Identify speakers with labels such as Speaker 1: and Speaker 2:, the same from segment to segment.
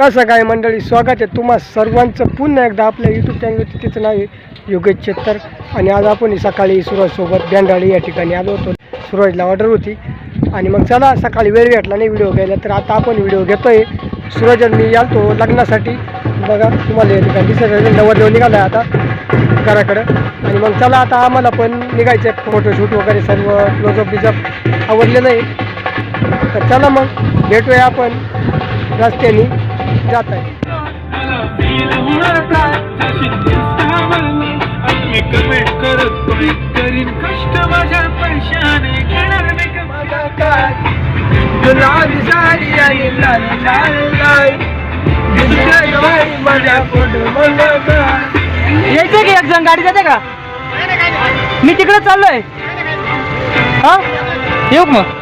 Speaker 1: कसं काय मंडळी? स्वागत आहे तुम्हा सर्वांचं. पुन्हा एकदा आपल्या यूट्यूब चॅनलवरती तिचं नाव आहे योगेश चेत्तर आणि आज आपण सकाळी सुरजसोबत बँडाळी या ठिकाणी आलो होतो. सुरजला ऑर्डर होती. आणि मग चला सकाळी वेळ भेटला नाही व्हिडिओ घ्यायला तर आता आपण व्हिडिओ घेतोय. सूरज मी आलतो लग्नासाठी. बघा तुम्हाला या ठिकाणी दिसत नवरदेव निघाला आहे आता घराकडं. आणि मग चला आता आम्हाला पण निघायचं आहे फोटोशूट वगैरे सर्व. क्लोजअप बिजअप आवडलेलं आहे तर चला मग भेटूया आपण रस्त्याने. जात आहे. यायचं लाल
Speaker 2: की एक जण? गाडी जाते का? मी तिकडे चाललोय. हा? येऊ मग?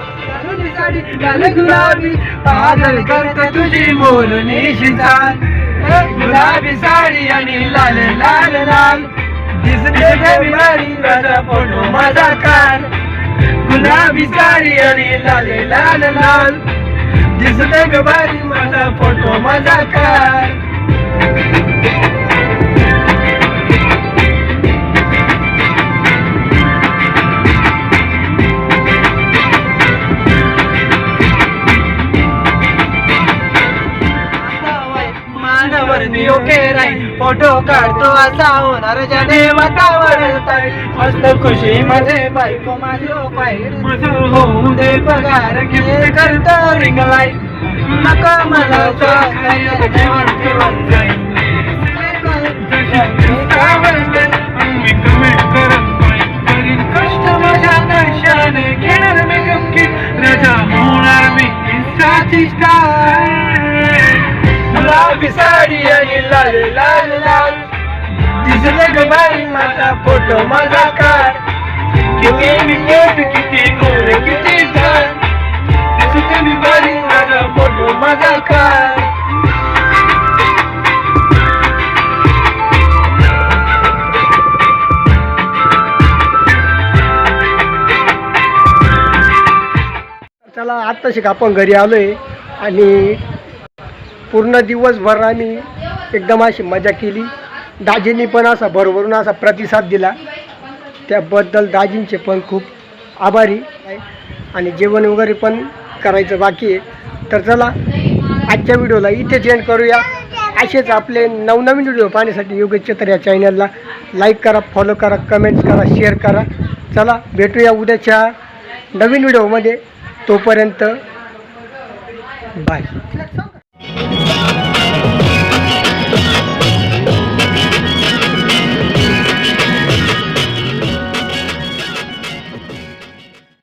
Speaker 2: का मग
Speaker 1: गुलाबी आदर करते तुझी मोर गुलाबी साडी आणि लाल लाल लाल. दिसते गवी माझा फोटो माझा कान. गुलाबी साडी आणि लाल लाल लाल. दिसते ग माझा फोटो माझा कान.
Speaker 2: फोटो काढतो असा होणार ज्याने वातावर मस्त खुशी मध्ये बायको माझी हो पाहिजे होऊ दे पगार किती करतो रिंग लाइट नका मला कष्ट माझ्या नशाने घेणार मी होणार मी स्टार
Speaker 1: गुलाबी साडी लाल लाल लाल दिसले ग बाई माझा फोटो माझा काढ किती किती किती दिसते मी बाई माझा फोटो माझा काढ चला आत्ता शिक आपण घरी आलोय आणि पूर्ण दिवसभर आम्ही एकदम अशी मजा केली. दाजींनी पण असा भरभरून असा प्रतिसाद दिला. त्याबद्दल दाजींचे पण खूप आभारी आहे. आणि जेवण वगैरे पण करायचं बाकी आहे. तर चला आजच्या व्हिडिओला इथे एंड करूया. असेच आपले नवनवीन व्हिडिओ पाहण्यासाठी योगेश चित्र या चॅनलला लाईक करा फॉलो करा कमेंट्स करा शेअर करा. चला भेटूया उद्याच्या नवीन व्हिडिओमध्ये. तोपर्यंत बाय